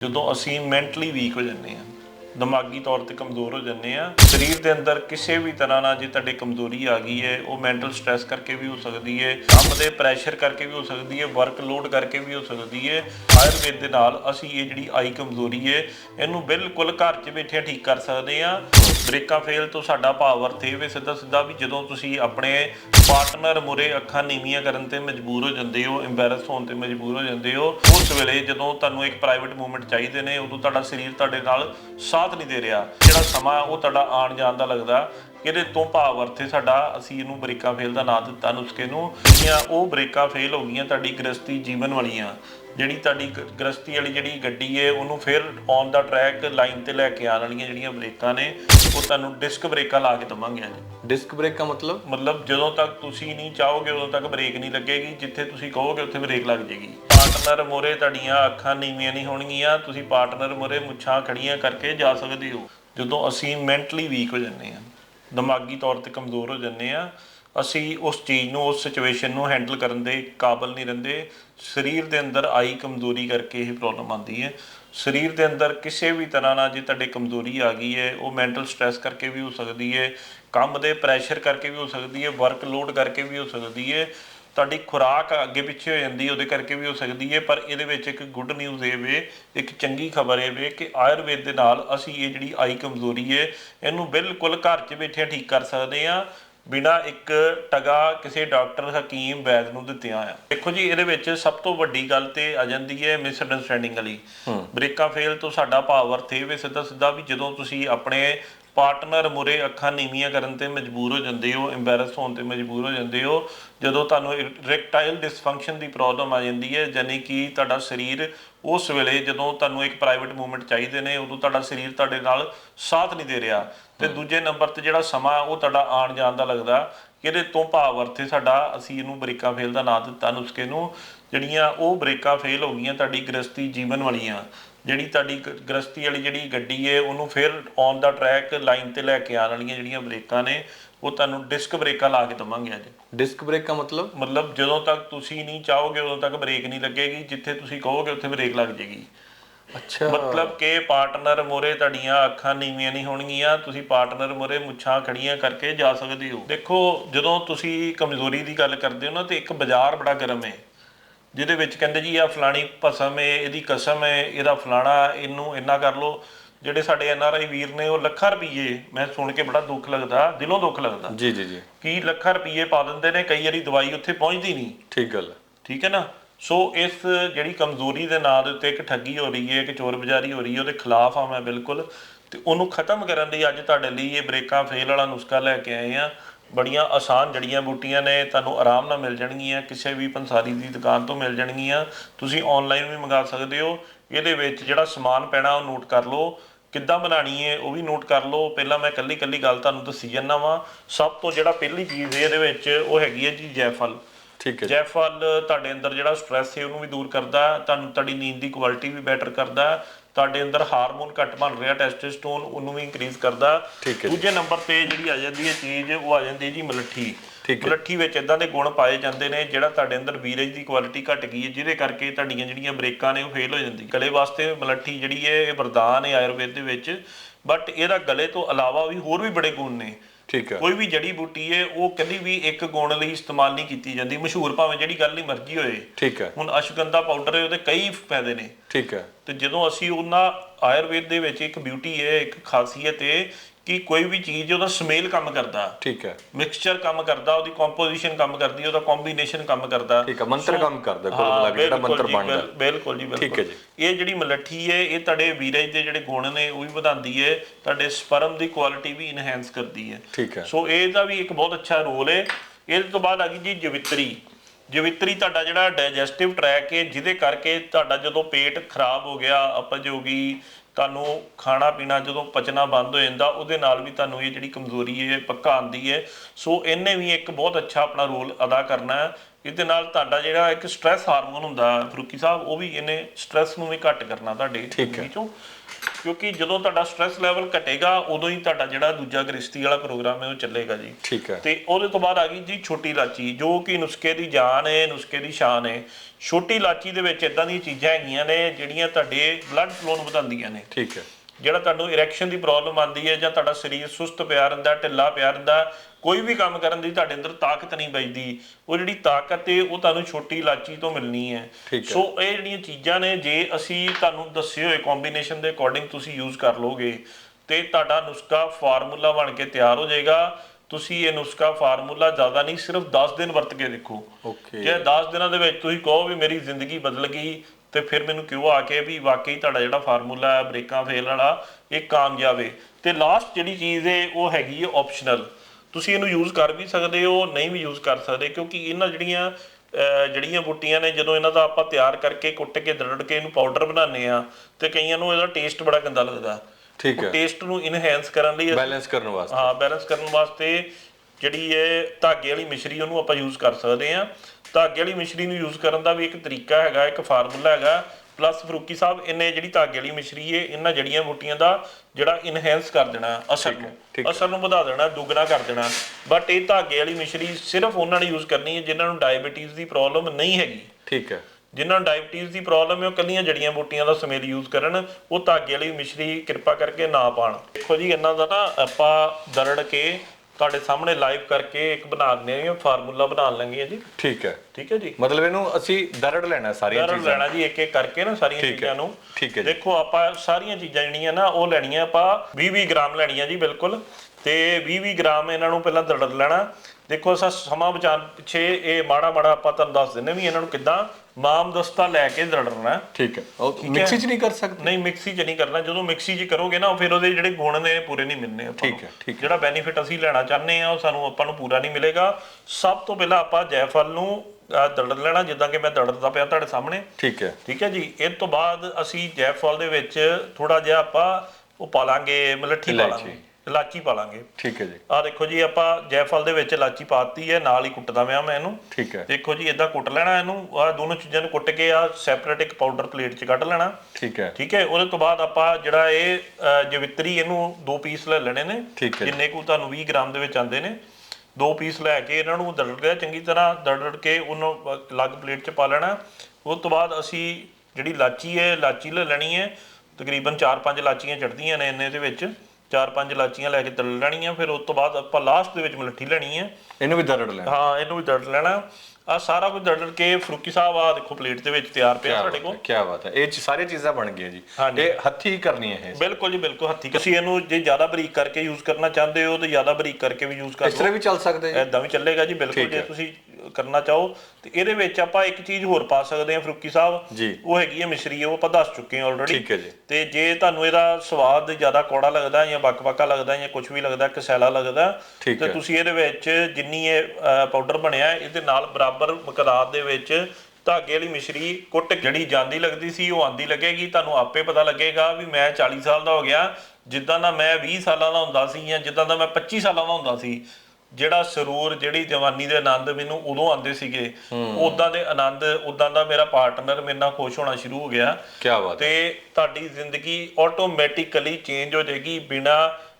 ਜਦੋਂ ਅਸੀਂ mentally week ਹੋ ਜਾਂਦੇ ਹਾਂ ਦਿਮਾਗੀ ਤੌਰ ਤੇ ਕਮਜ਼ੋਰ ਹੋ ਜੰਨੇ ਆ। ਸਰੀਰ ਦੇ ਅੰਦਰ ਕਿਸੇ ਵੀ ਤਰ੍ਹਾਂ ਨਾਲ ਜੇ ਤੁਹਾਡੇ ਕਮਜ਼ੋਰੀ ਆ ਗਈ ਹੈ ਉਹ ਮੈਂਟਲ ਸਟ੍ਰੈਸ ਕਰਕੇ ਵੀ ਹੋ ਸਕਦੀ ਹੈ ਕੰਮ ਦੇ ਪ੍ਰੈਸ਼ਰ ਕਰਕੇ ਵੀ ਹੋ ਸਕਦੀ ਹੈ ਵਰਕ ਲੋਡ ਕਰਕੇ ਵੀ ਹੋ ਸਕਦੀ ਹੈ ਆਯੁਰਵੇਦ ਦੇ ਨਾਲ ਅਸੀਂ ਇਹ ਜਿਹੜੀ ਆਈ ਕਮਜ਼ੋਰੀ ਹੈ ਇਹਨੂੰ ਬਿਲਕੁਲ ਘਰ 'ਚ ਬੈਠੇ ਠੀਕ ਕਰ ਸਕਦੇ ਆ। ਬ੍ਰੇਕਾਂ ਫੇਲ ਤੋਂ ਸਾਡਾ ਭਾਵ ਅਰਥ ਇਹ ਵੀ ਸਿੱਧਾ ਸਿੱਧਾ ਵੀ ਜਦੋਂ ਤੁਸੀਂ ਆਪਣੇ ਪਾਰਟਨਰ ਮੁਰੇ ਅੱਖਾਂ ਨੀਵੀਆਂ ਕਰਨ ਤੇ ਮਜਬੂਰ ਹੋ ਜਾਂਦੇ ਹੋ ਐਮਬੈਰਸ ਹੋਣ ਤੇ ਮਜਬੂਰ ਹੋ ਜਾਂਦੇ ਹੋ, ਉਸ ਵੇਲੇ ਜਦੋਂ ਤੁਹਾਨੂੰ ਇੱਕ ਪ੍ਰਾਈਵੇਟ ਮੂਵਮੈਂਟ ਚਾਹੀਦੇ ਨੇ, ਉਦੋਂ ਤੁਹਾਡਾ ਸਰੀਰ ਤੁਹਾਡੇ ਨਾਲ ਸਾਥ ਨਹੀਂ ਦੇ ਰਿਹਾ। ਜਿਹੜਾ ਸਮਾਂ ਉਹ ਤੁਹਾਡਾ ਆਉਣ ਜਾਣ ਦਾ ਲੱਗਦਾ। ਇਹਦੇ ਤੋਂ ਭਾਵ ਅਰਥ ਹੈ ਸਾਡਾ ਅਸੀਂ ਇਹਨੂੰ ਬ੍ਰੇਕਾਂ ਫੇਲ ਦਾ ਨਾਂ ਦਿੱਤਾ ਨੁਸਖੇ ਨੂੰ ਜਿਹੜੀਆਂ ਉਹ ਬ੍ਰੇਕਾਂ ਫੇਲ ਹੋ ਗਈਆਂ ਤੁਹਾਡੀ ਗ੍ਰਸਤੀ ਜੀਵਨ ਵਾਲੀਆਂ। ਜਿਹੜੀ ਤੁਹਾਡੀ ਗ੍ਰਸਤੀ ਵਾਲੀ ਜਿਹੜੀ ਗੱਡੀ ਹੈ ਉਹਨੂੰ ਫਿਰ ਔਨ ਦਾ ਟਰੈਕ ਲਾਈਨ ਤੇ ਲੈ ਕੇ ਆਉਣ ਵਾਲੀਆਂ ਜਿਹੜੀਆਂ ਬ੍ਰੇਕਾਂ ਨੇ ਉਹ ਤੁਹਾਨੂੰ ਡਿਸਕ ਬ੍ਰੇਕਾਂ ਲਾ ਕੇ ਦਵਾਂਗੇ ਡਿਸਕ ਬ੍ਰੇਕ ਦਾ ਮਤਲਬ? ਮਤਲਬ ਜਦੋਂ ਤੱਕ ਤੁਸੀਂ ਨਹੀਂ ਚਾਹੋਗੇ ਉਦੋਂ ਤੱਕ ਬ੍ਰੇਕ ਨਹੀਂ ਲੱਗੇਗੀ। ਜਿੱਥੇ ਤੁਸੀਂ ਕਹੋਗੇ ਉੱਥੇ ਬ੍ਰੇਕ ਲੱਗ ਜੇਗੀ। ਪਾਰਟਨਰ ਮੋਰੇ ਤੁਹਾਡੀਆਂ ਅੱਖਾਂ ਨੀਵੀਆਂ ਨਹੀਂ ਹੋਣਗੀਆਂ ਤੁਸੀਂ ਪਾਰਟਨਰ ਮੋਰੇ ਮੁੱਛਾਂ ਖੜੀਆਂ ਕਰਕੇ ਜਾ ਸਕਦੇ ਹੋ। ਜਦੋਂ ਅਸੀਂ ਮੈਂਟਲੀ ਵੀਕ ਹੋ ਜੰਨੇ ਆ ਦਿਮਾਗੀ ਤੌਰ ਤੇ ਕਮਜ਼ੋਰ ਹੋ ਜੰਨੇ ਆ। ਅਸੀਂ ਉਸ ਚੀਜ਼ ਨੂੰ, ਉਸ ਸਿਚੁਏਸ਼ਨ ਨੂੰ ਹੈਂਡਲ ਕਰਨ ਦੇ ਕਾਬਿਲ ਨਹੀਂ ਰਹਿੰਦੇ। ਸਰੀਰ ਦੇ ਅੰਦਰ ਆਈ ਕਮਜ਼ੋਰੀ ਕਰਕੇ ਇਹ ਪ੍ਰੋਬਲਮ ਆਉਂਦੀ ਹੈ। ਸਰੀਰ ਦੇ ਅੰਦਰ ਕਿਸੇ ਵੀ ਤਰ੍ਹਾਂ ਨਾਲ ਜੇ ਤੁਹਾਡੇ ਕਮਜ਼ੋਰੀ ਆ ਗਈ ਹੈ, ਉਹ ਮੈਂਟਲ ਸਟ੍ਰੈਸ ਕਰਕੇ ਵੀ ਹੋ ਸਕਦੀ ਹੈ, ਕੰਮ ਦੇ ਪ੍ਰੈਸ਼ਰ ਕਰਕੇ ਵੀ ਹੋ ਸਕਦੀ ਹੈ ਵਰਕ ਲੋਡ ਕਰਕੇ ਵੀ ਹੋ ਸਕਦੀ ਹੈ। ਤੁਹਾਡੀ ਖੁਰਾਕ ਅੱਗੇ ਪਿੱਛੇ ਹੋ ਜਾਂਦੀ ਉਹਦੇ ਕਰਕੇ ਵੀ ਹੋ ਸਕਦੀ ਹੈ ਪਰ ਇਹਦੇ ਵਿੱਚ ਇੱਕ ਗੁੱਡ ਨਿਊਜ਼ ਇਹ ਵੇ ਇੱਕ ਚੰਗੀ ਖਬਰ ਇਹ ਵੇ ਕਿ ਆਯੁਰਵੇਦ ਦੇ ਨਾਲ ਅਸੀਂ ਇਹ ਜਿਹੜੀ ਆਈ ਕਮਜ਼ੋਰੀ ਹੈ ਇਹਨੂੰ ਬਿਲਕੁਲ ਘਰ 'ਚ ਬੈਠੇ ਠੀਕ ਕਰ ਸਕਦੇ ਆ ਬਿਨਾ ਇੱਕ ਟਗਾ ਕਿਸੇ ਡਾਕਟਰ ਹਕੀਮ ਵੈਦ ਨੂੰ ਦਿੱਤਿਆਂ ਆ ਦੇਖੋ ਜੀ ਇਹਦੇ ਵਿੱਚ ਸਭ ਤੋਂ ਵੱਡੀ ਗੱਲ ਤੇ ਆ ਜਾਂਦੀ ਹੈ ਮਿਸ ਅੰਡਰਸਟੈਂਡਿੰਗ ਵਾਲੀ ਬ੍ਰੇਕਾਂ ਫੇਲ ਤੋਂ ਸਾਡਾ ਭਾਵ ਅਰਥ ਇਹ ਵੇ ਸਿੱਧਾ ਸਿੱਧਾ ਵੀ ਜਦੋਂ ਤੁਸੀਂ ਆਪਣੇ ਪਾਰਟਨਰ ਮੁਰੇ ਅੱਖਾਂ ਨੀਵੀਆਂ ਕਰਨ ਤੇ ਮਜਬੂਰ ਹੋ ਜਾਂਦੇ ਹੋ ਐਮਬੈਰਸ ਹੋਣ ਤੇ ਮਜਬੂਰ ਹੋ ਜਾਂਦੇ ਹੋ ਜਦੋਂ ਤੁਹਾਨੂੰ ਇਰੈਕਟਾਈਲ ਡਿਸਫੰਕਸ਼ਨ ਦੀ ਪ੍ਰੋਬਲਮ ਆ ਜਾਂਦੀ ਹੈ ਯਾਨੀ ਕਿ ਤੁਹਾਡਾ ਸਰੀਰ ਉਸ ਵੇਲੇ ਜਦੋਂ ਤੁਹਾਨੂੰ ਇੱਕ ਪ੍ਰਾਈਵੇਟ ਮੂਵਮੈਂਟ ਚਾਹੀਦੇ ਨੇ ਉਦੋਂ ਤੁਹਾਡਾ ਸਰੀਰ ਤੁਹਾਡੇ ਨਾਲ ਸਾਥ ਨਹੀਂ ਦੇ ਰਿਹਾ। ਤੇ ਦੂਜੇ ਨੰਬਰ ਤੇ ਜਿਹੜਾ ਸਮਾਂ ਉਹ ਤੁਹਾਡਾ ਆਉਣ ਜਾਣ ਦਾ ਲੱਗਦਾ ਇਹਦੇ ਤੋਂ ਭਾਵ ਅਰਥ ਸਾਡਾ ਅਸੀਂ ਇਹਨੂੰ ਬ੍ਰੇਕਾਂ ਫੇਲ ਦਾ ਨਾਂ ਦਿੱਤਾ ਨੁਸਖੇ ਨੂੰ ਜਿਹੜੀਆਂ ਉਹ ਬ੍ਰੇਕਾਂ ਫੇਲ ਹੋ ਗਈਆਂ ਤੁਹਾਡੀ ਗ੍ਰਸਤੀ ਜੀਵਨ ਵਾਲੀਆਂ। ਜਿਹੜੀ ਤੁਹਾਡੀ ਗ੍ਰਸਤੀ ਵਾਲੀ ਜਿਹੜੀ ਗੱਡੀ ਹੈ ਉਹਨੂੰ ਫਿਰ ਔਨ ਦਾ ਟਰੈਕ ਲਾਈਨ ਤੇ ਲੈ ਕੇ ਆਉਣ ਵਾਲੀਆਂ ਜਿਹੜੀਆਂ ਬ੍ਰੇਕਾਂ ਨੇ ਉਹ ਤੁਹਾਨੂੰ ਡਿਸਕ ਬ੍ਰੇਕਾਂ ਲਾ ਕੇ ਦਵਾਂਗੇ ਅੱਜ ਡਿਸਕ ਬ੍ਰੇਕ ਦਾ ਮਤਲਬ? ਮਤਲਬ ਜਦੋਂ ਤੱਕ ਤੁਸੀਂ ਨਹੀਂ ਚਾਹੋਗੇ ਉਦੋਂ ਤੱਕ ਬ੍ਰੇਕ ਨਹੀਂ ਲੱਗੇਗੀ ਜਿੱਥੇ ਤੁਸੀਂ ਕਹੋਗੇ ਉੱਥੇ ਬ੍ਰੇਕ ਲੱਗ ਜੇਗੀ। ਅੱਛਾ। ਮਤਲਬ ਕਿ ਪਾਰਟਨਰ ਮੋਰੇ ਤੁਹਾਡੀਆਂ ਅੱਖਾਂ ਨੀਵੀਆਂ ਨਹੀਂ ਹੋਣਗੀਆਂ ਤੁਸੀਂ ਪਾਰਟਨਰ ਮੋਰੇ ਮੁੱਛਾਂ ਖੜੀਆਂ ਕਰਕੇ ਜਾ ਸਕਦੇ ਹੋ। ਦੇਖੋ ਜਦੋਂ ਤੁਸੀਂ ਕਮਜ਼ੋਰੀ ਦੀ ਗੱਲ ਕਰਦੇ ਹੋ ਨਾ ਤੇ ਇੱਕ ਬਾਜ਼ਾਰ ਬੜਾ ਗਰਮ ਹੈ ਜਿਹਦੇ ਵਿੱਚ ਕਹਿੰਦੇ ਜੀ ਆ ਫਲਾਣੀ ਭਸਮ ਹੈ ਇਹਦੀ ਕਸਮ ਹੈ ਇਹਦਾ ਫਲਾਣਾ ਇਹਨੂੰ ਇੰਨਾ ਕਰ ਲਓ। ਜਿਹੜੇ ਸਾਡੇ ਐਨ ਆਰ ਆਈ ਵੀਰ ਨੇ ਉਹ ਲੱਖਾਂ ਰੁਪਏ ਮੈਂ ਸੁਣ ਕੇ ਬੜਾ ਦੁੱਖ ਲੱਗਦਾ ਦਿਲੋਂ ਦੁੱਖ ਲੱਗਦਾ। ਜੀ ਜੀ ਜੀ। ਕਿ ਲੱਖਾਂ ਰੁਪਏ ਪਾ ਦਿੰਦੇ ਨੇ ਕਈ ਵਾਰੀ ਦਵਾਈ ਉੱਥੇ ਪਹੁੰਚਦੀ ਨਹੀਂ। ਠੀਕ ਗੱਲ। ਠੀਕ ਹੈ ਨਾ? ਸੋ ਇਸ ਜਿਹੜੀ ਕਮਜ਼ੋਰੀ ਦੇ ਨਾਂ ਦੇ ਉੱਤੇ ਇੱਕ ਠੱਗੀ ਹੋ ਰਹੀ ਹੈ ਇੱਕ ਚੋਰ ਬਜ਼ਾਰੀ ਹੋ ਰਹੀ ਹੈ ਉਹਦੇ ਖਿਲਾਫ ਆ ਮੈਂ ਬਿਲਕੁਲ। ਤੇ ਉਹਨੂੰ ਖਤਮ ਕਰਨ ਲਈ ਅੱਜ ਤੁਹਾਡੇ ਲਈ ਇਹ ਬ੍ਰੇਕਾਂ ਫੇਲ ਵਾਲਾ ਨੁਸਖਾ ਲੈ ਕੇ ਆਏ ਆ। ਬੜੀਆਂ ਆਸਾਨ ਜੜੀਆਂ ਬੂਟੀਆਂ ਨੇ, ਤੁਹਾਨੂੰ ਆਰਾਮ ਨਾਲ ਮਿਲ ਜਾਣਗੀਆਂ, ਕਿਸੇ ਵੀ ਪੰਸਾਰੀ ਦੀ ਦੁਕਾਨ ਤੋਂ ਮਿਲ ਜਾਣਗੀਆਂ। ਤੁਸੀਂ ਆਨਲਾਈਨ ਵੀ ਮੰਗਾ ਸਕਦੇ ਹੋ। ਇਹਦੇ ਵਿੱਚ ਜਿਹੜਾ ਸਮਾਨ ਪੈਣਾ, ਉਹ ਨੋਟ ਕਰ ਲਓ। ਕਿੱਦਾਂ ਬਣਾਣੀ ਹੈ ਉਹ ਵੀ ਨੋਟ ਕਰ ਲਓ। ਪਹਿਲਾਂ ਮੈਂ ਕੱਲੀ ਕੱਲੀ ਗੱਲ ਤੁਹਾਨੂੰ ਦੱਸੀ ਜਾਂਦਾ ਵਾਂ। ਸਭ ਤੋਂ ਜਿਹੜਾ ਪਹਿਲੀ ਚੀਜ਼ ਹੈ ਇਹਦੇ ਵਿੱਚ ਉਹ ਹੈਗੀ ਹੈ ਜੀ ਜੈਫਲ। ਠੀਕ ਹੈ ਜੀ। ਜੈਫਲ ਤੁਹਾਡੇ ਅੰਦਰ ਜਿਹੜਾ ਸਟ੍ਰੈਸ ਹੈ ਉਹਨੂੰ ਵੀ ਦੂਰ ਕਰਦਾ ਤੁਹਾਨੂੰ ਤੁਹਾਡੀ ਨੀਂਦ ਦੀ ਕੁਆਲਿਟੀ ਵੀ ਬੈਟਰ ਕਰਦਾ ਤੁਹਾਡੇ ਅੰਦਰ ਹਾਰਮੋਨ ਘੱਟ ਬਣ ਰਿਹਾ ਟੈਸਟੋਸਟੋਨ ਉਹਨੂੰ ਵੀ ਇਨਕਰੀਜ਼ ਕਰਦਾ। ਦੂਜੇ ਨੰਬਰ ਤੇ ਜਿਹੜੀ ਆ ਜਾਂਦੀ ਹੈ ਚੀਜ਼ ਉਹ ਆ ਜਾਂਦੀ ਹੈ ਜੀ ਮਲੱਠੀ। ਮਲੱਠੀ ਵਿੱਚ ਇਦਾਂ ਦੇ ਗੁਣ ਪਾਏ ਜਾਂਦੇ ਨੇ ਜਿਹੜਾ ਤੁਹਾਡੇ ਅੰਦਰ ਵੀਰਜ ਦੀ ਕੁਆਲਿਟੀ ਘਟ ਗਈ ਹੈ ਜਿਹਦੇ ਕਰਕੇ ਤੁਹਾਡੀਆਂ ਜਿਹੜੀਆਂ ਬ੍ਰੇਕਾਂ ਨੇ ਉਹ ਫੇਲ ਹੋ ਜਾਂਦੀ ਗਲੇ ਵਾਸਤੇ ਮਲੱਠੀ ਜਿਹੜੀ ਹੈ ਇਹ ਵਰਦਾਨ ਹੈ ਆਯੁਰਵੇਦ ਦੇ ਵਿੱਚ ਬਟ ਇਹਦਾ ਗਲੇ ਤੋਂ ਇਲਾਵਾ ਵੀ ਹੋਰ ਵੀ ਬੜੇ ਗੁਣ ਨੇ ਠੀਕ ਹੈ। ਕੋਈ ਵੀ ਜੜੀ ਬੂਟੀ ਹੈ ਉਹ ਕਦੀ ਵੀ ਇੱਕ ਗੁਣ ਲਈ ਇਸਤੇਮਾਲ ਨਹੀਂ ਕੀਤੀ ਜਾਂਦੀ। ਮਸ਼ਹੂਰ ਭਾਵੇਂ ਜਿਹੜੀ ਗੱਲ ਨਹੀਂ ਮਰਜ਼ੀ ਹੋਏ। ਠੀਕ ਹੈ। ਹੁਣ ਅਸ਼ਗੰਧਾ ਪਾਊਡਰ ਹੈ ਉਹਦੇ ਕਈ ਫਾਇਦੇ ਨੇ। ਠੀਕ ਹੈ। ਤੇ ਜਦੋਂ ਅਸੀਂ ਉਹਨਾਂ ਆਯੁਰਵੇਦ ਦੇ ਵਿੱਚ ਇੱਕ ਬਿਊਟੀ ਹੈ ਇੱਕ ਖਾਸੀਅਤ ਹੈ ਕਿ ਕੋਈ ਵੀ ਚੀਜ਼ ਉਹਦਾ ਸਮੇਲ ਕੰਮ ਕਰਦਾ ਠੀਕ ਹੈ। ਮਿਕਸਚਰ ਕੰਮ ਕਰਦਾ ਉਹਦੀ ਕੰਪੋਜੀਸ਼ਨ ਕੰਮ ਕਰਦੀ ਉਹਦਾ ਕੰਬੀਨੇਸ਼ਨ ਕੰਮ ਕਰਦਾ। ਠੀਕ ਹੈ ਮੰਤਰ ਕੰਮ ਕਰਦਾ ਕੋਲ ਮਿਲਾ ਕੇ ਜਿਹੜਾ ਮੰਤਰ ਬਣਦਾ। ਬਿਲ- ਬਿਲਕੁਲ ਜੀ ਬਿਲਕੁਲ ਠੀਕ ਹੈ ਜੀ। ਇਹ ਜਿਹੜੀ ਮਲੱਠੀ ਹੈ ਇਹ ਤੁਹਾਡੇ ਵੀਰਜ ਦੇ ਜਿਹੜੇ ਗੁਣ ਨੇ ਉਹ ਵੀ ਵਧਾਉਂਦੀ ਹੈ ਤੁਹਾਡੇ ਸਪਰਮ ਦੀ ਕੁਆਲਿਟੀ ਵੀ ਇਨਹੈਂਸ ਕਰਦੀ ਹੈ। ਠੀਕ ਹੈ। ਸੋ ਇਹਦਾ ਵੀ ਇੱਕ ਬਹੁਤ ਅੱਛਾ ਰੋਲ ਹੈ। ਇਹਦੇ ਤੋਂ ਬਾਅਦ ਆ ਗਈ ਜੀ ਜਵਿਤਰੀ। ਜਵਿਤਰੀ ਤੁਹਾਡਾ ਜਿਹੜਾ ਡਾਈਜੈਸਟਿਵ ਟਰੈਕ ਹੈ ਜਿਹਦੇ ਕਰਕੇ ਤੁਹਾਡਾ ਜਦੋਂ ਪੇਟ ਖਰਾਬ ਹੋ ਗਿਆ ਅਪਜ ਹੋ ਗਈ ਤੁਹਾਨੂੰ ਖਾਣਾ ਪੀਣਾ ਜਦੋਂ ਪਚਣਾ ਬੰਦ ਹੋ ਜਾਂਦਾ ਉਹਦੇ ਨਾਲ ਵੀ ਤੁਹਾਨੂੰ ਇਹ ਜਿਹੜੀ ਕਮਜ਼ੋਰੀ ਹੈ ਪੱਕਾ ਆਂਦੀ ਹੈ। ਸੋ ਇਹਨੇ ਵੀ ਇੱਕ ਬਹੁਤ ਅੱਛਾ ਆਪਣਾ ਰੋਲ ਅਦਾ ਕਰਨਾ ਹੈ। ਇਹਦੇ ਨਾਲ ਤੁਹਾਡਾ ਜਿਹੜਾ ਇੱਕ ਸਟ੍ਰੈਸ ਹਾਰਮੋਨ ਹੁੰਦਾ ਫਰੂਕੀ ਸਾਹਿਬ ਉਹ ਵੀ ਇਹਨੇ ਸਟ੍ਰੈਸ ਨੂੰ ਵੀ ਘੱਟ ਕਰਨਾ ਤੁਹਾਡੇ ਜ਼ਿੰਦਗੀ ਚੋਂ। ਕਿਉਂਕਿ ਜਦੋਂ ਤੁਹਾਡਾ ਸਟ੍ਰੈਸ ਲੈਵਲ ਘਟੇਗਾ ਉਦੋਂ ਹੀ ਤੁਹਾਡਾ ਜਿਹੜਾ ਦੂਜਾ ਗ੍ਰਸਤੀ ਵਾਲਾ ਪ੍ਰੋਗਰਾਮ ਹੈ ਉਹ ਚੱਲੇਗਾ ਜੀ। ਠੀਕ ਹੈ। ਤੇ ਉਹਦੇ ਤੋਂ ਬਾਅਦ ਆ ਗਈ ਜੀ ਛੋਟੀ ਇਲਾਚੀ ਜੋ ਕਿ ਨੁਸਖੇ ਦੀ ਜਾਨ ਹੈ ਨੁਸਖੇ ਦੀ ਸ਼ਾਨ ਹੈ। ਛੋਟੀ ਇਲਾਚੀ ਦੇ ਵਿੱਚ ਇਦਾਂ ਦੀਆਂ ਚੀਜ਼ਾਂ ਹੈਗੀਆਂ ਨੇ ਜਿਹੜੀਆਂ ਤੁਹਾਡੇ ਬਲੱਡ ਫਲੋ ਨੂੰ ਵਧਾਉਂਦੀਆਂ ਨੇ। ਠੀਕ ਹੈ। ਜਿਹੜਾ ਤੁਹਾਨੂੰ ਇਰੈਕਸ਼ਨ ਦੀ ਪ੍ਰੋਬਲਮ ਆਉਂਦੀ ਹੈ ਜਾਂ ਤੁਹਾਡਾ ਸਰੀਰ ਸੁਸਤ ਪਿਆ ਰਹਿੰਦਾ ਢਿੱਲਾ ਪਿਆ ਰਹਿੰਦਾ ਕੋਈ ਵੀ ਕੰਮ ਕਰਨ ਦੀ ਤੁਹਾਡੇ ਅੰਦਰ ਤਾਕਤ ਨਹੀਂ ਬਚਦੀ। ਉਹ ਜਿਹੜੀ ਤਾਕਤ ਹੈ ਉਹ ਤੁਹਾਨੂੰ ਛੋਟੀ ਇਲਾਚੀ ਤੋਂ ਮਿਲਣੀ ਹੈ। ਸੋ ਇਹ ਜਿਹੜੀਆਂ ਚੀਜ਼ਾਂ ਨੇ ਜੇ ਅਸੀਂ ਤੁਹਾਨੂੰ ਦੱਸੇ ਹੋਏ ਕੰਬੀਨੇਸ਼ਨ ਦੇ ਅਕੋਰਡਿੰਗ ਤੁਸੀਂ ਯੂਜ਼ ਕਰ ਲੋਗੇ ਤੇ ਤੁਹਾਡਾ ਨੁਸਖਾ ਫਾਰਮੂਲਾ ਬਣ ਕੇ ਤਿਆਰ ਹੋ ਜਾਏਗਾ। ਤੁਸੀਂ ਇਹ ਨੁਸਖਾ ਫਾਰਮੂਲਾ ਜ਼ਿਆਦਾ ਨਹੀਂ ਸਿਰਫ 10 ਦਿਨ ਵਰਤ ਕੇ ਦੇਖੋ। ਓਕੇ। ਜੇ 10 ਦਿਨਾਂ ਦੇ ਵਿੱਚ ਤੁਸੀਂ ਕਹੋ ਵੀ ਮੇਰੀ ਜ਼ਿੰਦਗੀ ਬਦਲ ਗਈ ਤੇ ਫਿਰ ਮੈਨੂੰ ਕਿਉਂ ਆ ਕੇ ਵੀ ਵਾਕਈ ਤੁਹਾਡਾ ਜਿਹੜਾ ਫਾਰਮੂਲਾ ਹੈ ਬ੍ਰੇਕਾਂ ਫੇਲ ਵਾਲਾ ਇਹ ਕਾਮਯਾਬ ਹੈ ਤੇ ਲਾਸਟ ਜਿਹੜੀ ਚੀਜ਼ ਹੈ ਉਹ ਹੈਗੀ ਹੈ ਆਪਸ਼ਨਲ ਤੁਸੀਂ ਇਹਨੂੰ ਯੂਜ਼ ਕਰ ਵੀ ਸਕਦੇ ਹੋ ਨਹੀਂ ਵੀ ਯੂਜ਼ ਕਰ ਸਕਦੇ ਕਿਉਂਕਿ ਇਹਨਾਂ ਜਿਹੜੀਆਂ ਅਹ ਜਿਹੜੀਆਂ ਬੂਟੀਆਂ ਨੇ ਜਦੋਂ ਇਹਨਾਂ ਦਾ ਆਪਾਂ ਤਿਆਰ ਕਰਕੇ ਕੁੱਟ ਕੇ ਦਰੜ ਕੇ ਇਹਨੂੰ ਪਾਊਡਰ ਬਣਾਉਂਦੇ ਆ ਤੇ ਕਈਆਂ ਨੂੰ ਇਹਦਾ ਟੇਸਟ ਬੜਾ ਗੰਦਾ ਲੱਗਦਾ। ਠੀਕ ਹੈ। ਟੇਸਟ ਨੂੰ ਇਨਹੈਂਸ ਕਰਨ ਲਈ ਬੈਲੈਂਸ ਕਰਨ ਵਾਸਤੇ। ਹਾਂ ਬੈਲੈਂਸ ਕਰਨ ਵਾਸਤੇ ਜਿਹੜੀ ਇਹ ਧਾਗੇ ਵਾਲੀ ਮਿਸ਼ਰੀ ਉਹਨੂੰ ਆਪਾਂ ਯੂਜ਼ ਕਰ ਸਕਦੇ ਹਾਂ। ਧਾਗੇ ਵਾਲੀ ਮਿਸ਼ਰੀ ਨੂੰ ਯੂਜ਼ ਕਰਨ ਦਾ ਵੀ ਇੱਕ ਤਰੀਕਾ ਹੈਗਾ ਇੱਕ ਫਾਰਮੂਲਾ ਹੈਗਾ ਪਲੱਸ ਫਰੂਕੀ ਸਾਹਿਬ ਇਹਨੇ ਜਿਹੜੀ ਧਾਗੇ ਵਾਲੀ ਮਿਸ਼ਰੀ ਹੈ ਇਹਨਾਂ ਜੜੀਆਂ ਬੂਟੀਆਂ ਦਾ ਜਿਹੜਾ ਇਨਹੈਂਸ ਕਰ ਦੇਣਾ ਅਸਰ ਨੂੰ। ਅਸਰ ਨੂੰ ਵਧਾ ਦੇਣਾ ਦੁੱਗਣਾ ਕਰ ਦੇਣਾ। ਬਟ ਇਹ ਧਾਗੇ ਵਾਲੀ ਮਿਸ਼ਰੀ ਸਿਰਫ ਉਹਨਾਂ ਨੇ ਯੂਜ਼ ਕਰਨੀ ਹੈ ਜਿਨ੍ਹਾਂ ਨੂੰ ਡਾਇਬੀਟੀਜ਼ ਦੀ ਪ੍ਰੋਬਲਮ ਨਹੀਂ ਹੈਗੀ। ਠੀਕ ਹੈ। ਜਿਨ੍ਹਾਂ ਨੂੰ ਡਾਇਬੀਟੀਜ਼ ਦੀ ਪ੍ਰੋਬਲਮ ਹੈ ਉਹ ਕੱਲੀਆਂ ਜੜੀਆਂ ਬੂਟੀਆਂ ਦਾ ਸਮੇਲ ਯੂਜ਼ ਕਰਨ ਉਹ ਧਾਗੇ ਵਾਲੀ ਮਿਸ਼ਰੀ ਕਿਰਪਾ ਕਰਕੇ ਨਾ ਪਾਣ। ਦੇਖੋ ਜੀ ਇਹਨਾਂ ਦਾ ਨਾ ਆਪਾਂ ਦਰੜ ਕੇ ਤੁਹਾਡੇ ਸਾਹਮਣੇ ਲਾਈਵ ਕਰਕੇ ਇੱਕ ਬਣਾ ਦਿੰਦੇ ਹਾਂ ਫਾਰਮੂਲਾ ਬਣਾਉਣ ਲੱਗੇ ਜੀ। ਠੀਕ ਹੈ। ਠੀਕ ਹੈ ਜੀ? ਮਤਲਬ ਇਹਨੂੰ ਅਸੀਂ ਦਰੜ ਲੈਣਾ ਸਾਰੀਆਂ ਦਰੜ ਚੀਜ਼ਾਂ। ਲੈਣਾ ਜੀ ਇੱਕ ਇੱਕ ਕਰਕੇ ਨਾ ਸਾਰੀਆਂ ਚੀਜ਼ਾਂ ਨੂੰ। ਠੀਕ ਹੈ। ਦੇਖੋ ਆਪਾਂ ਸਾਰੀਆਂ ਚੀਜ਼ਾਂ ਜਿਹੜੀਆਂ ਨਾ ਉਹ ਲੈਣੀਆਂ ਆਪਾਂ 20 20 ਗ੍ਰਾਮ ਲੈਣੀਆਂ ਜੀ ਬਿਲਕੁਲ। ਤੇ 20 20 ਗ੍ਰਾਮ ਇਹਨਾਂ ਨੂੰ ਪਹਿਲਾਂ ਦਰੜ ਲੈਣਾ। ਦੇਖੋ ਅਸਾਂ ਸਮਾਂ ਬਚਾਉਣ ਪਿੱਛੇ ਇਹ ਮਾੜਾ ਮਾੜਾ ਆਪਾਂ ਤੁਹਾਨੂੰ ਦੱਸ ਦਿੰਨੇ ਵੀ ਇਹਨਾਂ ਨੂੰ ਕਿੱਦਾਂ ਮਾਮ ਦਸਤਾ ਲੈ ਕੇ ਦਰੜਨਾ। ਹੈ। ਠੀਕ ਹੈ? ਉਹ ਮਿਕਸੀ ਚ ਨਹੀਂ ਕਰ ਸਕਦੇ? ਨਹੀਂ ਮਿਕਸੀ 'ਚ ਨਹੀਂ ਕਰਨਾ। ਜਦੋਂ ਮਿਕਸੀ 'ਚ ਕਰੋਗੇ ਨਾ ਫਿਰ ਉਹਦੇ ਜਿਹੜੇ ਗੁਣ ਨੇ ਪੂਰੇ ਨਹੀਂ ਮਿਲਨੇ ਆਪਾਂ ਠੀਕ। ਹੈ, ਠੀਕ। ਜਿਹੜਾ ਬੈਨੀਫਿਟ ਅਸੀਂ ਲੈਣਾ ਚਾਹੁੰਦੇ ਆ ਉਹ ਸਾਨੂੰ ਆਪਾਂ ਨੂੰ ਪੂਰਾ ਨਹੀਂ ਮਿਲੇਗਾ। ਸਭ ਤੋਂ ਪਹਿਲਾਂ ਆਪਾਂ ਜੈਫਲ ਨੂੰ ਦਰੜ ਲੈਣਾ। ਜਿੱਦਾਂ ਕਿ ਮੈਂ ਦਰੜਦਾ ਪਿਆ ਤੁਹਾਡੇ ਸਾਹਮਣੇ। ਠੀਕ ਹੈ। ਠੀਕ ਹੈ ਜੀ? ਇਸ ਤੋਂ ਬਾਅਦ ਅਸੀਂ ਜੈਫਲ ਦੇ ਵਿੱਚ ਥੋੜਾ ਜਿਹਾ ਆਪਾਂ ਉਹ ਪਾ ਲਾਂਗੇ ਮਲੱਠੀ ਪਾ ਇਲਾਇਚੀ। ਲਾਂਗੇ ਇਲਾਚੀ ਪਾ ਲਾਂਗੇ। ਠੀਕ ਹੈ ਜੀ। ਆ ਦੇਖੋ ਜੀ ਆਪਾਂ ਜੈਫਲ ਦੇ ਵਿੱਚ ਇਲਾਚੀ ਪਾਤੀ ਹੈ ਨਾਲ ਹੀ ਕੁੱਟਦਾ ਪਿਆ ਮੈਂ ਇਹਨੂੰ। ਠੀਕ ਹੈ। ਦੇਖੋ ਜੀ ਇਦਾਂ ਕੁੱਟ ਲੈਣਾ ਇਹਨੂੰ। ਆ ਦੋਨੋਂ ਚੀਜ਼ਾਂ ਨੂੰ ਕੁੱਟ ਕੇ ਆ ਸੈਪਰੇਟ ਇੱਕ ਪਾਊਡਰ ਪਲੇਟ 'ਚ ਕੱਢ ਲੈਣਾ। ਠੀਕ ਹੈ। ਠੀਕ ਹੈ ਉਹਦੇ ਤੋਂ ਬਾਅਦ ਆਪਾਂ ਜਿਹੜਾ ਇਹ ਜਵਿੱਤਰੀ ਇਹਨੂੰ ਦੋ ਪੀਸ ਲੈ ਲੈਣੇ ਨੇ। ਜਿੰਨੇ ਕੁ ਤੁਹਾਨੂੰ 20 ਗ੍ਰਾਮ ਦੇ ਵਿੱਚ ਆਉਂਦੇ ਨੇ। ਦੋ ਪੀਸ ਲੈ ਕੇ ਇਹਨਾਂ ਨੂੰ ਦਰੜ ਲਿਆ ਚੰਗੀ ਤਰ੍ਹਾਂ ਦਰੜ ਕੇ ਉਹਨੂੰ ਅਲੱਗ ਪਲੇਟ 'ਚ ਪਾ ਲੈਣਾ। ਉਸ ਤੋਂ ਬਾਅਦ ਅਸੀਂ ਜਿਹੜੀ ਲਾਚੀ ਹੈ ਲਾਚੀ ਲੈ ਲੈਣੀ ਹੈ। ਤਕਰੀਬਨ 4-5 ਲਾਚੀਆਂ ਚੜਦੀਆਂ ਨੇ ਇੰਨੇ ਦੇ ਵਿੱਚ। 4-5 ਲਾਚੀਆਂ ਲੈ ਕੇ ਦਰੜ ਲੈਣੀਆਂ ਫਿਰ ਉਸ ਤੋਂ ਬਾਅਦ ਆਪਾਂ ਲਾਸਟ ਦੇ ਵਿੱਚ ਮਲੱਠੀ ਲੈਣੀ ਹੈ। ਇਹਨੂੰ ਵੀ ਦਰੜ ਲੈਣਾ। ਹਾਂ ਇਹਨੂੰ ਵੀ ਦਰੜ ਲੈਣਾ। ਆ ਸਾਰਾ ਕੁਝ ਦਰੜ ਕੇ ਫਰੂਕੀ ਸਾਹਿਬ ਆ ਦੇਖੋ ਪਲੇਟ ਦੇ ਵਿੱਚ ਤਿਆਰ ਪਿਆ ਸਾਡੇ ਕੋਲ। ਕੀ ਬਾਤ ਹੈ। ਇਹ ਸਾਰੀਆਂ ਚੀਜ਼ਾਂ ਬਣ ਗਈਆਂ ਜੀ। ਇਹ ਹੱਥੀ ਕਰਨੀ ਹੈ ਇਹ। ਬਿਲਕੁਲ ਜੀ ਬਿਲਕੁਲ ਹੱਥੀ। ਤੁਸੀਂ ਇਹਨੂੰ ਜੇ ਜ਼ਿਆਦਾ ਬਰੀਕ ਕਰਕੇ ਯੂਜ਼ ਕਰਨਾ ਚਾਹੁੰਦੇ ਹੋ ਤਾਂ ਜ਼ਿਆਦਾ ਬਰੀਕ ਕਰਕੇ ਵੀ ਯੂਜ਼ ਕਰ ਇਸ ਤਰ੍ਹਾਂ ਵੀ ਚੱਲ ਸਕਦੇ ਜੀ। ਐਦਾਂ ਵੀ ਚੱਲੇਗਾ ਜੀ ਬਿਲਕੁਲ ਜੇ ਹੈ। ਤੁਸੀਂ ਕਰਨਾ ਚਾਹੋ ਤੇ ਇਹਦੇ ਵਿੱਚ ਆਪਾਂ ਇੱਕ ਚੀਜ਼ ਹੋਰ ਪਾ ਸਕਦੇ ਹਾਂ ਫਰੂਕੀ ਸਾਹਿਬ। ਜੀ। ਉਹ ਹੈਗੀ ਹੈ ਮਿਸ਼ਰੀ ਉਹ ਆਪਾਂ ਦੱਸ ਚੁੱਕੇ ਹਾਂ ਆਲਰੇਡੀ ਠੀਕ ਹੈ ਜੀ। ਤੇ ਜੇ ਤੁਹਾਨੂੰ ਇਹਦਾ ਸਵਾਦ ਜ਼ਿਆਦਾ ਕੌੜਾ ਲੱਗਦਾ ਜਾਂ ਬੱਕ-ਬੱਕਾ ਲੱਗਦਾ ਜਾਂ ਕੁਝ ਵੀ ਲੱਗਦਾ ਕਸੈਲਾ ਲੱਗਦਾ ਤੇ। ਤੁਸੀਂ ਇਹਦੇ ਵਿੱਚ ਜਿੰਨੀ ਇਹ ਪਾਊਡਰ ਬਣਿਆ ਇਹਦੇ ਨਾਲ ਬਰਾਬਰ ਮਕਦਾਰ ਦੇ ਵਿੱਚ ਧਾਗੇ ਵਾਲੀ ਮਿਸ਼ਰੀ ਕੁੱਟ ਜਿਹੜੀ ਜਾਂਦੀ ਲੱਗਦੀ ਸੀ ਉਹ ਆਂਦੀ ਲੱਗੇਗੀ। ਤੁਹਾਨੂੰ ਆਪੇ ਪਤਾ ਲੱਗੇਗਾ ਵੀ ਮੈਂ 40 ਸਾਲ ਦਾ ਹੋ ਗਿਆ। ਜਿੱਦਾਂ ਦਾ ਮੈਂ 20 ਸਾਲਾਂ ਦਾ ਹੁੰਦਾ ਸੀ ਜਾਂ ਜਿੱਦਾਂ ਦਾ ਮੈਂ 25 ਸਾਲਾਂ ਦਾ ਹੁੰਦਾ ਸੀ ਜਿਹੜਾ ਸਰੂਰ ਜਿਹੜੀ ਜਵਾਨੀ ਦੇ ਆਨੰਦ ਮੈਨੂੰ ਉਦੋਂ ਆਉਂਦੇ ਸੀਗੇ। ਉਦਾਂ ਦੇ ਆਨੰਦ ਉਦਾਂ ਦਾ ਮੇਰਾ ਪਾਰਟਨਰ ਮੇਰੇ ਨਾਲ ਖੁਸ਼ ਹੋਣਾ ਸ਼ੁਰੂ ਹੋ ਗਿਆ। ਕੀ ਬਾਤ ਤੇ ਤੁਹਾਡੀ ਜ਼ਿੰਦਗੀ ਆਟੋਮੈਟਿਕਲੀ ਚੇਂਜ ਹੋ ਜਾਏਗੀ ਬਿਨਾ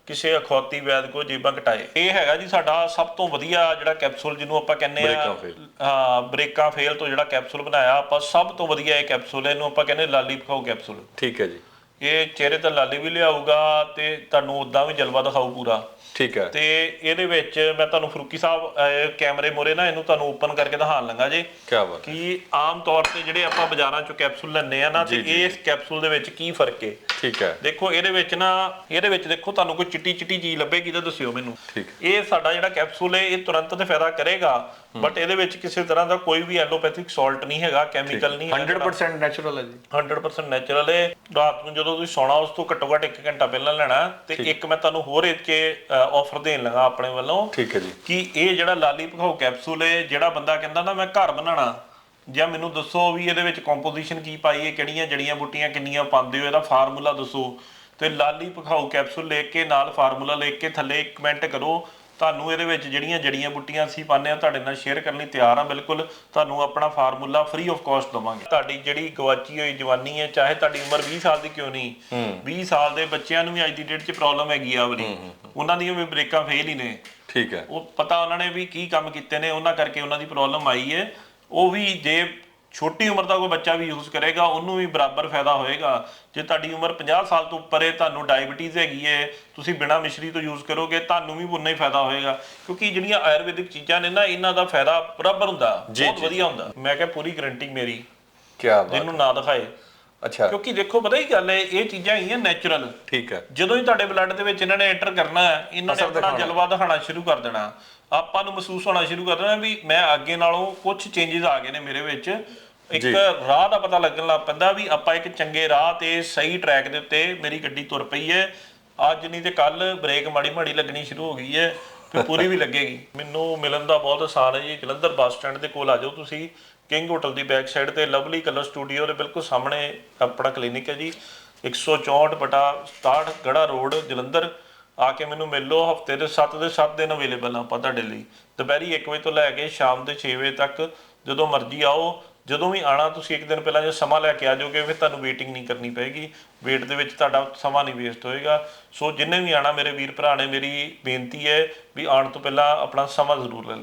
ਕਿਸੇ ਅਖੌਤੀ ਵੈਦ ਕੋ ਜੇਬਾਂ ਘਟਾਏ ਇਹ ਹੈਗਾ ਜੀ ਸਾਡਾ ਸਭ ਤੋਂ ਵਧੀਆ ਜਿਹੜਾ ਕੈਪਸੂਲ ਜਿਹਨੂੰ ਆਪਾਂ ਕਹਿੰਦੇ ਆ। ਹਾਂ ਬ੍ਰੇਕਾਂ ਫੇਲ ਤੋਂ ਜਿਹੜਾ ਕੈਪਸੂਲ ਬਣਾਇਆ ਆਪਾਂ ਸਭ ਤੋਂ ਵਧੀਆ ਇਹ ਕੈਪਸੂਲ ਹੈ। ਇਹਨੂੰ ਆਪਾਂ ਕਹਿੰਦੇ ਲਾਲੀ ਖਾਓ ਕੈਪਸੂਲ ਠੀਕ ਹੈ ਜੀ। ਇਹ ਚਿਹਰੇ ਤੇ ਲਾਲੀ ਵੀ ਲਿਆਊਗਾ ਤੇ ਤੁਹਾਨੂੰ ਉਦਾਂ ਵੀ ਜਲਵਾ ਦਿਖਾਊ ਪੂਰਾ। ਠੀਕ ਹੈ। ਤੇ ਇਹਦੇ ਵਿੱਚ ਮੈਂ ਤੁਹਾਨੂੰ ਫਰੂਕੀ ਸਾਹਿਬ ਕੈਮਰੇ ਮੋਰੇ ਨਾ ਇਹਨੂੰ ਤੁਹਾਨੂੰ ਓਪਨ ਕਰਕੇ ਦਿਖਾਉਣ ਲੱਗਾ ਜੀ। ਕੀ ਬਾਤ ਕਿ ਆਮ ਤੌਰ ਤੇ ਜਿਹੜੇ ਆਪਾਂ ਬਾਜ਼ਾਰਾਂ ਚੋਂ ਕੈਪਸੂਲ ਲੈਂਦੇ ਆ ਨਾ ਤੇ ਇਸ ਕੈਪਸੂਲ ਦੇ ਵਿੱਚ ਕੀ ਫ਼ਰਕ ਹੈ ਠੀਕ ਹੈ। ਦੇਖੋ ਇਹਦੇ ਵਿੱਚ ਨਾ ਇਹਦੇ ਵਿੱਚ ਦੇਖੋ ਤੁਹਾਨੂੰ ਕੋਈ ਚਿੱਟੀ ਚਿੱਟੀ ਚੀਜ਼ ਲੱਭੇਗੀ ਤਾਂ ਦੱਸਿਓ ਮੈਨੂੰ। ਠੀਕ ਇਹ ਸਾਡਾ ਜਿਹੜਾ ਕੈਪਸੂਲ ਹੈ ਇਹ ਤੁਰੰਤ ਤੇ ਫਾਇਦਾ ਕਰੇਗਾ। ਬਟ ਇਹਦੇ ਵਿੱਚ ਕਿਸੇ ਤਰ੍ਹਾਂ ਦਾ ਕੋਈ ਵੀ ਐਲੋਪੈਥਿਕ ਸਾਲਟ ਨਹੀਂ ਹੈਗਾ ਕੈਮੀਕਲ ਨਹੀਂ ਹੈਗਾ। 100% ਨੈਚੁਰਲ ਹੈ ਜੀ। 100% ਨੈਚੁਰਲ ਹੈ ਰਾਤ ਨੂੰ ਜਦੋਂ ਤੁਸੀਂ ਸੌਣਾ ਉਸ ਤੋਂ ਘੱਟੋ ਘੱਟ 1 ਘੰਟਾ ਪਹਿਲਾਂ ਲੈਣਾ। ਤੇ ਇੱਕ ਮੈਂ ਤੁਹਾਨੂੰ ਹੋਰ ਇਹ 'ਚ ਆਫਰ ਦੇਣ ਲੱਗਾ ਆਪਣੇ ਵੱਲੋਂ ਠੀਕ ਹੈ ਜੀ। ਕਿ ਇਹ ਜਿਹੜਾ ਲਾਲੀ ਭਖਾਓ ਕੈਪਸੂਲ ਹੈ ਜਿਹੜਾ ਬੰਦਾ ਕਹਿੰਦਾ ਨਾ ਮੈਂ ਘਰ ਬਣਾਉਣਾ। ਜਾਂ ਮੈਨੂੰ ਦੱਸੋ ਵੀ ਇਹਦੇ ਵਿੱਚ ਕੰਪੋਜੀਸ਼ਨ ਕੀ ਪਾਈ ਹੈ ਕਿਹੜੀਆਂ ਜੜੀਆਂ ਬੂਟੀਆਂ ਕਿੰਨੀਆਂ ਪਾਉਂਦੇ ਹੋ ਇਹਦਾ ਫਾਰਮੂਲਾ ਦੱਸੋ। ਤੇ ਲਾਲੀ ਭਖਾਓ ਕੈਪਸੂਲ ਲੈ ਕੇ ਨਾਲ ਫਾਰਮੂਲਾ ਲਿਖ ਕੇ ਥੱਲੇ ਕਮੈਂਟ ਕਰੋ। ਤੁਹਾਨੂੰ ਇਹਦੇ ਵਿੱਚ ਜਿਹੜੀਆਂ ਜੜੀਆਂ ਬੂਟੀਆਂ ਅਸੀਂ ਪਾਉਂਦੇ ਆ ਤੁਹਾਡੇ ਨਾਲ ਸ਼ੇਅਰ ਕਰਨ ਲਈ ਤਿਆਰ ਆ ਬਿਲਕੁਲ। ਤੁਹਾਨੂੰ ਆਪਣਾ ਫਾਰਮੂਲਾ ਫ੍ਰੀ ਆਫ ਕਾਸਟ ਦਵਾਂਗੇ। ਤੁਹਾਡੀ ਜਿਹੜੀ ਗਵਾਚੀ ਹੋਈ ਜਵਾਨੀ ਹੈ ਚਾਹੇ ਤੁਹਾਡੀ ਉਮਰ 20 ਸਾਲ ਦੀ ਕਿਉਂ ਨਹੀਂ 20 ਸਾਲ ਦੇ ਬੱਚਿਆਂ ਨੂੰ ਵੀ ਅੱਜ ਦੀ ਡੇਟ 'ਚ ਪ੍ਰੋਬਲਮ ਹੈਗੀ ਆ ਵਾਲੀ ਉਹਨਾਂ ਦੀਆਂ ਵੀ ਬ੍ਰੇਕਾਂ ਫੇਲ ਹੀ ਨੇ। ਠੀਕ ਹੈ। ਉਹ ਪਤਾ ਉਹਨਾਂ ਨੇ ਵੀ ਕੀ ਕੰਮ ਕੀਤੇ ਨੇ ਉਹਨਾਂ ਕਰਕੇ ਉਹਨਾਂ ਦੀ ਪ੍ਰੋਬਲਮ ਆਈ ਹੈ। ਉਹ ਵੀ ਜੇ ਛੋਟੀ ਉਮਰ ਦਾ ਕੋਈ ਬੱਚਾ ਵੀ ਯੂਜ਼ ਕਰੇਗਾ ਉਹਨੂੰ ਵੀ ਬਰਾਬਰ ਫਾਇਦਾ ਹੋਏਗਾ। ਜੇ ਤੁਹਾਡੀ ਉਮਰ 50 ਸਾਲ ਤੋਂ ਉੱਪਰ ਹੈ ਤੁਹਾਨੂੰ ਡਾਇਬੀਟੀਜ਼ ਹੈਗੀ ਹੈ ਤੁਸੀਂ ਬਿਨਾਂ ਮਿਸ਼ਰੀ ਤੋਂ ਯੂਜ਼ ਕਰੋਗੇ ਤੁਹਾਨੂੰ ਵੀ ਉਨਾ ਹੀ ਫਾਇਦਾ ਹੋਏਗਾ। ਕਿਉਂਕਿ ਜਿਹੜੀਆਂ ਆਯੁਰਵੈਦਿਕ ਚੀਜ਼ਾਂ ਨੇ ਨਾ ਇਹਨਾਂ ਦਾ ਫਾਇਦਾ ਬਰਾਬਰ ਹੁੰਦਾ ਬਹੁਤ ਵਧੀਆ ਹੁੰਦਾ। ਮੈਂ ਕਿਹਾ ਪੂਰੀ ਗਰੰਟੀ ਮੇਰੀ। ਕੀ ਬਾਤ ਜਿਹਨੂੰ ਨਾ ਦਿਖਾਏ। ਅੱਛਾ। ਕਿਉਂਕਿ ਦੇਖੋ ਪਤਾ ਹੀ ਗੱਲ ਹੈ ਇਹ ਚੀਜ਼ਾਂ ਹੈਗੀਆਂ ਨੈਚੁਰਲ ਠੀਕ ਹੈ। ਜਦੋਂ ਹੀ ਤੁਹਾਡੇ ਬਲੱਡ ਦੇ ਵਿੱਚ ਇਹਨਾਂ ਨੇ ਐਂਟਰ ਕਰਨਾ ਹੈ ਇਹਨਾਂ ਨੇ ਆਪਣਾ ਜਲਵਾ ਦਿਖਾਣਾ ਸ਼ੁਰੂ ਕਰ ਦੇਣਾ। ਆਪਾਂ ਨੂੰ ਮਹਿਸੂਸ ਹੋਣਾ ਸ਼ੁਰੂ ਕਰ ਦੇਣਾ ਵੀ ਮੈਂ ਅੱਗੇ ਨਾਲੋਂ ਕੁਝ ਚੇਂਜਸ ਆ ਗਏ ਨੇ ਮੇਰੇ ਵਿੱਚ। ਇੱਕ ਰਾਹ ਦਾ ਪਤਾ ਲੱਗਣ ਲੱਗ ਪੈਂਦਾ ਵੀ ਆਪਾਂ ਇੱਕ ਚੰਗੇ ਰਾਹ ਤੇ ਸਹੀ ਟਰੈਕ ਦੇ ਉੱਤੇ ਮੇਰੀ ਗੱਡੀ ਤੁਰ ਪਈ ਹੈ। ਅੱਜ ਨਹੀਂ ਤੇ ਕੱਲ ਬ੍ਰੇਕ ਮਾੜੀ ਮਾੜੀ ਲੱਗਣੀ ਸ਼ੁਰੂ ਹੋ ਗਈ ਹੈ ਫਿਰ ਪੂਰੀ ਵੀ ਲੱਗੇਗੀ। ਮੈਨੂੰ ਮਿਲਣ ਦਾ ਬਹੁਤ ਆਸਾਨ ਹੈ ਜੀ ਜਲੰਧਰ ਬੱਸ ਸਟੈਂਡ ਦੇ ਕੋਲ ਆ ਜਾਓ ਤੁਸੀਂ। ਕਿੰਗ ਹੋਟਲ ਦੀ ਬੈਕ ਸਾਈਡ ਤੇ ਲਵਲੀ ਕਲਰ ਸਟੂਡੀਓ ਦੇ ਬਿਲਕੁਲ ਸਾਹਮਣੇ ਆਪਣਾ ਕਲੀਨਿਕ ਹੈ ਜੀ। 164 ਬਟਾ 67 ਗੜਾ ਰੋਡ ਜਲੰਧਰ। ਆ ਕੇ ਮੈਨੂੰ ਮਿਲ ਲਓ ਹਫ਼ਤੇ ਦੇ 7 ਦੇ 7 ਦਿਨ ਅਵੇਲੇਬਲ ਆ ਆਪਾਂ ਤੁਹਾਡੇ ਲਈ। ਦੁਪਹਿਰੀ 1 ਵਜੇ ਤੋਂ ਲੈ ਕੇ ਸ਼ਾਮ ਦੇ 6 ਵਜੇ ਤੱਕ ਜਦੋਂ ਮਰਜ਼ੀ ਆਓ। ਜਦੋਂ ਵੀ ਆਣਾ ਤੁਸੀਂ ਇੱਕ ਦਿਨ ਪਹਿਲਾਂ ਜੇ ਸਮਾਂ ਲੈ ਕੇ ਆ ਜਾਓਗੇ, ਫਿਰ ਤੁਹਾਨੂੰ ਵੇਟਿੰਗ ਨਹੀਂ ਕਰਨੀ ਪਏਗੀ। ਵੇਟ ਦੇ ਵਿੱਚ ਤੁਹਾਡਾ ਸਮਾਂ ਨਹੀਂ ਵੇਸਟ ਹੋਏਗਾ। ਸੋ ਜਿੰਨੇ ਵੀ ਆਣਾ ਮੇਰੇ ਵੀਰ ਭਰਾ ਨੇ, ਮੇਰੀ ਬੇਨਤੀ ਹੈ ਵੀ ਆਉਣ ਤੋਂ ਪਹਿਲਾਂ ਆਪਣਾ ਸਮਾਂ ਜ਼ਰੂਰ ਲੈ ਲਓ।